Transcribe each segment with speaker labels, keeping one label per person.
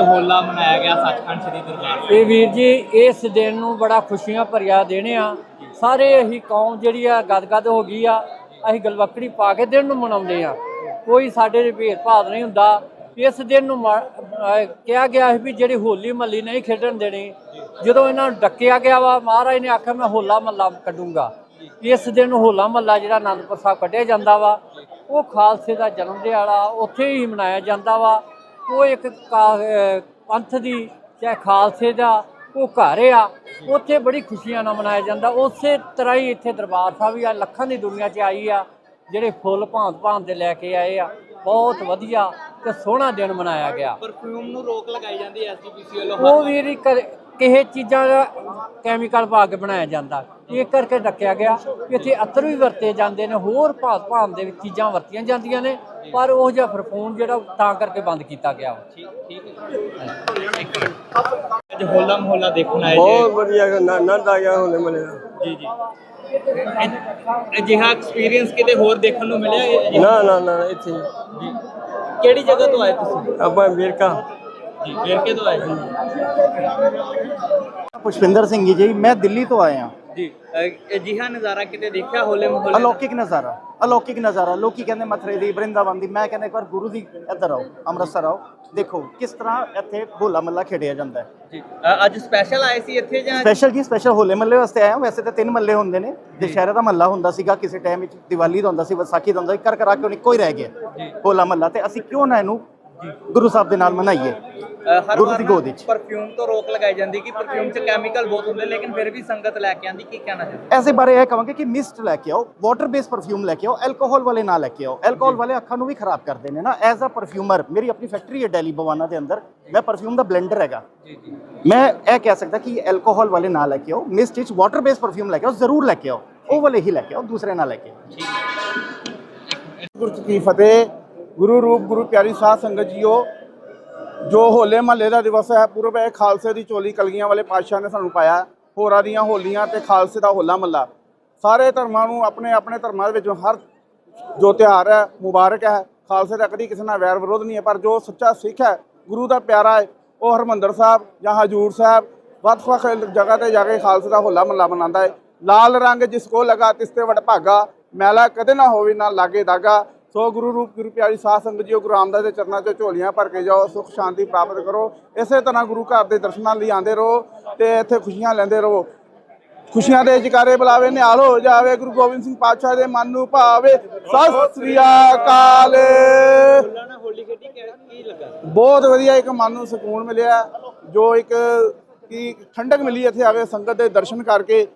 Speaker 1: ਹੋਲਾ ਮਨਾਇਆ ਗਿਆ ਸੱਚਖੰਡ ਸ੍ਰੀ ਦਰਬਾਰ ਸਾਹਿਬ।
Speaker 2: ਇਹ ਵੀਰ ਜੀ, ਇਸ ਦਿਨ ਨੂੰ ਬੜਾ ਖੁਸ਼ੀਆਂ ਭਰਿਆ ਦੇਣੇ ਆ। ਸਾਰੇ ਅਸੀਂ ਕੌਮ ਜਿਹੜੀ ਆ, ਗਦਗਦ ਹੋ ਗਈ ਆ। ਅਸੀਂ ਗਲਵਕੜੀ ਪਾ ਕੇ ਦਿਨ ਨੂੰ ਮਨਾਉਂਦੇ ਆ। ਕੋਈ ਸਾਡੇ ਦੇ ਭੇਦਭਾਵ ਨਹੀਂ ਹੁੰਦਾ। ਇਸ ਦਿਨ ਨੂੰ ਮਾ- ਕਿਹਾ ਗਿਆ ਸੀ ਵੀ ਜਿਹੜੀ ਹੋਲੀ ਮੱਲੀ ਨਹੀਂ ਖੇਡਣ ਦੇਣੀ, ਜਦੋਂ ਇਹਨਾਂ ਨੂੰ ਡੱਕਿਆ ਗਿਆ ਵਾ, ਮਹਾਰਾਜ ਨੇ ਆਖਿਆ, ਮੈਂ ਹੋਲਾ ਮੱਲਾ ਕੱਢੂੰਗਾ। ਇਸ ਦਿਨ ਹੋਲਾ ਮੱਲਾ ਜਿਹੜਾ ਆਨੰਦਪੁਰ ਸਾਹਿਬ ਕੱਢਿਆ ਜਾਂਦਾ ਵਾ, ਉਹ ਖਾਲਸੇ ਦਾ ਜਨਮ ਦਿਹਾੜਾ ਉੱਥੇ ਹੀ ਮਨਾਇਆ ਜਾਂਦਾ ਵਾ। ਉਹ ਇੱਕ ਕਾ- ਪੰਥ ਦੀ ਚਾਹੇ ਖਾਲਸੇ ਦਾ ਉਹ ਘਰ ਆ। ਉੱਥੇ ਬੜੀ ਖੁਸ਼ੀਆਂ ਨਾਲ ਮਨਾਇਆ ਜਾਂਦਾ। ਉਸੇ ਤਰ੍ਹਾਂ ਹੀ ਇੱਥੇ ਦਰਬਾਰ ਸਾਹਿਬ ਵੀ ਆ ਲੱਖਾਂ ਦੀ ਦੁਨੀਆ 'ਚ ਆਈ ਆ ਜਿਹੜੇ ਫੁੱਲ ਭਾਂਤ ਭਾਂਤ ਦੇ ਲੈ ਕੇ ਆਏ ਆ। ਬਹੁਤ ਵਧੀਆ ਤੇ ਸੋਹਣਾ ਦਿਨ ਮਨਾਇਆ ਗਿਆ।
Speaker 1: ਪਰਫਿਊਮ ਨੂੰ ਰੋਕ ਲਗਾਈ ਜਾਂਦੀ ਐਸਜੀਪੀਸੀ ਵੱਲੋਂ।
Speaker 2: ਉਹ ਵੀ ਨਹੀਂ ਕਰ- ਕਿਸੇ ਚੀਜ਼ਾਂ ਦਾ ਕੈਮੀਕਲ ਪਾ ਕੇ ਬਣਾਇਆ ਜਾਂਦਾ। ਇਹ ਕਰਕੇ ਰੱਖਿਆ ਗਿਆ ਕਿ ਇੱਥੇ ਅਤਰ ਵੀ ਵਰਤੇ ਜਾਂਦੇ ਨੇ ਹੋਰ ਭਾਂਤ ਭਾਂਤ ਦੇ ਵਿੱਚ ਚੀਜ਼ਾਂ ਵਰਤੀਆਂ ਜਾਂਦੀਆਂ ਨੇ ਪਰ ਉਹ ਜਿਹਾ ਫਰਫੂਨ ਜਿਹੜਾ ਤਾਂ ਕਰਕੇ ਬੰਦ ਕੀਤਾ ਗਿਆ।
Speaker 1: ਠੀਕ ਠੀਕ ਅੱਜ ਹੋਲਾ ਮਹੱਲਾ ਦੇਖਣ ਆਏ
Speaker 3: ਬਹੁਤ ਵਧੀਆ ਆਨੰਦ ਆ ਗਿਆ ਹੋਲੇ ਮਲੇ ਦਾ।
Speaker 1: ਜੀ ਜੀ। ਅਜਿਹਾ ਐਕਸਪੀਰੀਅੰਸ ਕਿਤੇ ਹੋਰ ਦੇਖਣ ਨੂੰ ਮਿਲਿਆ ਇਹ?
Speaker 3: ਨਾ ਨਾ ਨਾ ਇੱਥੇ।
Speaker 1: ਜੀ ਕਿਹੜੀ ਜਗ੍ਹਾ ਤੋਂ ਆਏ ਤੁਸੀਂ?
Speaker 3: ਆਪਾਂ ਵੇਰਕਾ
Speaker 1: ਜੀ ਵੇਰਕੇ ਤੋਂ ਆਏ ਜੀ?
Speaker 4: ਪੁਸ਼ਪਿੰਦਰ ਸਿੰਘ ਜੀ ਜੀ ਮੈਂ ਦਿੱਲੀ ਤੋਂ ਆਇਆ।
Speaker 1: ਜੀ ਅਜਿਹਾ ਨਜ਼ਾਰਾ ਕਿਤੇ ਦੇਖਿਆ ਹੋਲੇ ਮਹੱਲੇ?
Speaker 4: ਅਲੌਕਿਕ ਨਜ਼ਾਰਾ ਅਲੌਕਿਕ ਨਜ਼ਾਰਾ। ਲੋਕੀ ਕਹਿੰਦੇ ਮਥਰੇ ਦੀ ਬ੍ਰਿੰਦਾਵਨ ਦੀ। ਮੈਂ ਕਹਿੰਦਾ ਇੱਕ ਵਾਰ ਗੁਰੂ ਦੀ ਇੱਧਰ ਆਓ ਅੰਮ੍ਰਿਤਸਰ ਆਓ। ਦੇਖੋ ਕਿਸ ਤਰ੍ਹਾਂ ਇੱਥੇ ਹੋਲਾ ਮੱਲਾ ਖੇਡਿਆ ਜਾਂਦਾ ਹੈ।
Speaker 1: ਜੀ ਅੱਜ ਸਪੈਸ਼ਲ ਆਏ ਸੀ ਇੱਥੇ ਜਾਂ?
Speaker 4: ਸਪੈਸ਼ਲ ਕੀ ਸਪੈਸ਼ਲ ਹੋਲੇ ਮੱਲੇ ਵਾਸਤੇ ਆਇਆ ਵੈਸੇ ਤਾਂ ਤਿੰਨ ਮੱਲੇ ਹੁੰਦੇ ਨੇ। ਦੁਸ਼ਹਿਰੇ ਦਾ ਮੱਲਾ ਹੁੰਦਾ ਸੀਗਾ ਕਿਸੇ ਟਾਈਮ ਵਿੱਚ ਦੀਵਾਲੀ ਦਾ ਹੁੰਦਾ ਸੀ ਵਿਸਾਖੀ ਦਾ ਹੁੰਦਾ ਸੀ ਕਰ ਕਰਾ ਕੇ ਇੱਕੋ ਹੀ ਰਹਿ ਗਿਆ। ਹੋਲਾ ਮੱਲਾ ਤੇ ਅਸੀਂ ਕਿਉਂ ਨਾ ਇਹਨੂੰ ਗੁਰੂ ਸਾਹਿਬ ਦੇ ਨਾਲ ਮਨਾਈਏ।
Speaker 1: ਹਰ
Speaker 4: ਗੁਰੂ
Speaker 1: ਵਾਰ
Speaker 4: ਦੀ
Speaker 1: ਨਾ
Speaker 4: ਗੋਦ ਵਿੱਚ।
Speaker 1: ਪਰਫਿਊਮ ਤੋਂ ਰੋਕ ਲਗਾਈ ਜਾਂਦੀ ਕਿ ਪਰਫਿਊਮ 'ਚ ਕੈਮੀਕਲ ਬਹੁਤ ਹੁੰਦੇ ਲੇਕਿਨ ਫਿਰ ਵੀ ਸੰਗਤ ਲੈ ਕੇ ਆਂਦੀ ਕੀ ਕਹਿਣਾ ਹੈ
Speaker 4: ਐਸੇ ਬਾਰੇ ਇਹ ਕਹਾਂਗੇ ਕਿ ਮਿਸਟ ਲੈ ਕੇ ਆਓ ਵਾਟਰ ਬੇਸ ਪਰਫਿਊਮ ਲੈ ਕੇ ਆਓ ਐਲਕੋਹਲ ਵਾਲੇ ਨਾ ਲੈ ਕੇ ਆਓ। ਐਲਕੋਹਲ ਵਾਲੇ ਅੱਖਾਂ ਨੂੰ ਵੀ ਖਰਾਬ ਕਰਦੇ ਨੇ ਨਾ। ਐਜ਼ ਅ ਪਰਫਿਊਮਰ ਮੇਰੀ ਆਪਣੀ ਫੈਕਟਰੀ ਹੈ ਦਿੱਲੀ ਬਵਾਨਾ ਦੇ ਅੰਦਰ। ਮੈਂ ਪਰਫਿਊਮ ਦਾ ਬਲੈਂਡਰ ਹੈਗਾ।
Speaker 1: ਜੀ ਜੀ।
Speaker 4: ਮੈਂ ਇਹ ਕਹਿ ਸਕਦਾ ਕਿ ਐਲਕੋਹਲ ਵਾਲੇ ਨਾ ਲੈ ਕੇ ਆਓ ਮਿਸਟ ਵਿੱਚ ਵਾਟਰ ਬੇਸ ਪਰਫਿਊਮ ਲੈ ਕੇ ਆਓ ਜ਼ਰੂਰ ਲੈ ਕੇ ਆਓ। ਉਹ ਵਾਲੇ ਹੀ ਲੈ ਕੇ ਆਓ ਦੂਸਰੇ ਨਾ ਲੈ ਕੇ ਆਓ।
Speaker 5: ਗੁਰੂ ਕੀ ਫਤਿਹ। ਗੁਰੂ ਰੂਪ, ਗੁਰੂ ਪਿਆਰੀ ਸਾਧ ਸੰਗਤ ਜੀਓ, ਜੋ ਹੋਲੇ ਮਹੱਲੇ ਦਾ ਦਿਵਸ ਹੈ, ਪੂਰਬ ਹੈ ਖਾਲਸੇ ਦੀ ਚੋਲੀ ਕਲਗੀਆਂ ਵਾਲੇ ਪਾਤਸ਼ਾਹ ਨੇ ਸਾਨੂੰ ਪਾਇਆ, ਹੋਰਾਂ ਦੀਆਂ ਹੋਲੀਆਂ ਤੇ ਖਾਲਸੇ ਦਾ ਹੋਲਾ ਮਹੱਲਾ। ਸਾਰੇ ਧਰਮਾਂ ਨੂੰ ਆਪਣੇ ਆਪਣੇ ਧਰਮਾਂ ਦੇ ਵਿੱਚੋਂ ਹਰ ਜੋ ਤਿਉਹਾਰ ਹੈ, ਮੁਬਾਰਕ ਹੈ। ਖਾਲਸੇ ਦਾ ਕਦੀ ਕਿਸੇ ਨਾਲ ਵੈਰ ਵਿਰੋਧ ਨਹੀਂ ਹੈ, ਪਰ ਜੋ ਸੱਚਾ ਸਿੱਖ ਹੈ, ਗੁਰੂ ਦਾ ਪਿਆਰਾ ਹੈ, ਉਹ ਹਰਮੰਦਰ ਸਾਹਿਬ ਜਾਂ ਹਜੂਰ ਸਾਹਿਬ ਵੱਖ-ਵੱਖ ਜਗ੍ਹਾ ਤੇ ਜਾ ਕੇ ਖਾਲਸੇ ਦਾ ਹੋਲਾ ਮਹੱਲਾ ਮਨਾਉਂਦਾ ਹੈ। ਲਾਲ ਰੰਗ ਜਿਸ ਕੋ ਲਗਾ, ਤਿਸ ਤੇ ਵਡ ਭਾਗਾ ਮੈਲਾ ਕਦੇ ਨਾ ਹੋਵੇ, ਨਾ ਲਾਗੇ ਦਾਗਾ। ਸੋ ਗੁਰੂ ਰੂਪ ਗੁਰੂ ਪਿਆਰੀ ਸਾਧ ਸੰਗਤ ਜੀਓ, ਗੁਰੂ ਰਾਮਦਾਸ ਦੇ ਚਰਨਾਂ 'ਚ ਝੋਲੀਆਂ ਭਰ ਕੇ ਜਾਓ, ਸੁਖ ਸ਼ਾਂਤੀ ਪ੍ਰਾਪਤ ਕਰੋ। ਇਸੇ ਤਰ੍ਹਾਂ ਗੁਰੂ ਘਰ ਦੇ ਦਰਸ਼ਨਾਂ ਲਈ ਆਉਂਦੇ ਰਹੋ ਤੇ ਇੱਥੇ ਖੁਸ਼ੀਆਂ ਲੈਂਦੇ ਰਹੋ। ਖੁਸ਼ੀਆਂ ਦੇ ਜਕਾਰੇ ਬੁਲਾਵੇ, ਨਿਹਾਲ ਹੋ ਜਾਵੇ, ਗੁਰੂ ਗੋਬਿੰਦ ਸਿੰਘ ਪਾਤਸ਼ਾਹ ਦੇ ਮਨ ਨੂੰ ਭਾਵੇ। ਸਤਿ ਸ੍ਰੀ ਅਕਾਲ। ਬਹੁਤ ਵਧੀਆ ਇੱਕ ਮਨ ਨੂੰ ਸਕੂਨ ਮਿਲਿਆ, ਜੋ ਇੱਕ ਕੀ ਠੰਡਕ ਮਿਲੀ ਇੱਥੇ ਆਵੇ, ਸੰਗਤ ਦੇ ਦਰਸ਼ਨ ਕਰਕੇ।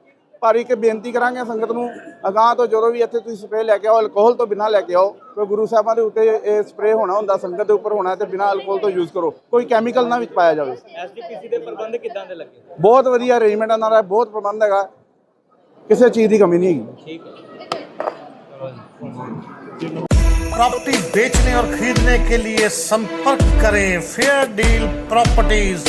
Speaker 5: ਪਰ ਇੱਕ ਬੇਨਤੀ ਕਰਾਂਗੇ ਸੰਗਤ ਨੂੰ ਅਗਾਹ ਤੋਂ ਜਦੋਂ ਵੀ ਇੱਥੇ ਤੁਸੀਂ ਸਪਰੇਅ ਲੈ ਕੇ ਆਓ ਅਲਕੋਹਲ ਤੋਂ ਬਿਨਾਂ ਲੈ ਕੇ ਆਓ ਕਿਉਂਕਿ ਗੁਰੂ ਸਾਹਿਬਾਂ ਦੇ ਉੱਤੇ ਇਹ ਸਪਰੇਅ ਹੋਣਾ ਹੁੰਦਾ ਸੰਗਤ ਦੇ ਉੱਪਰ ਹੋਣਾ ਤੇ ਬਿਨਾਂ ਅਲਕੋਹਲ ਤੋਂ ਯੂਜ਼ ਕਰੋ ਕੋਈ ਕੈਮੀਕਲ ਨਾ ਵਿੱਚ ਪਾਇਆ ਜਾਵੇ
Speaker 1: ਐਸਜੀਪੀਸੀ ਦੇ ਪ੍ਰਬੰਧ ਕਿਦਾਂ ਦੇ ਲੱਗੇ
Speaker 5: ਬਹੁਤ ਵਧੀਆ ਅਰੇਂਜਮੈਂਟ ਇਹਨਾਂ ਦਾ ਬਹੁਤ ਪ੍ਰਬੰਧ ਹੈਗਾ ਕਿਸੇ ਚੀਜ਼ ਦੀ ਕਮੀ ਨਹੀਂ ਹੈਗੀ
Speaker 1: ਠੀਕ ਹੈ
Speaker 6: प्रॉपर्टी बेचने और खरीदने के लिए संपर्क करें फेयर डील प्रॉपर्टीज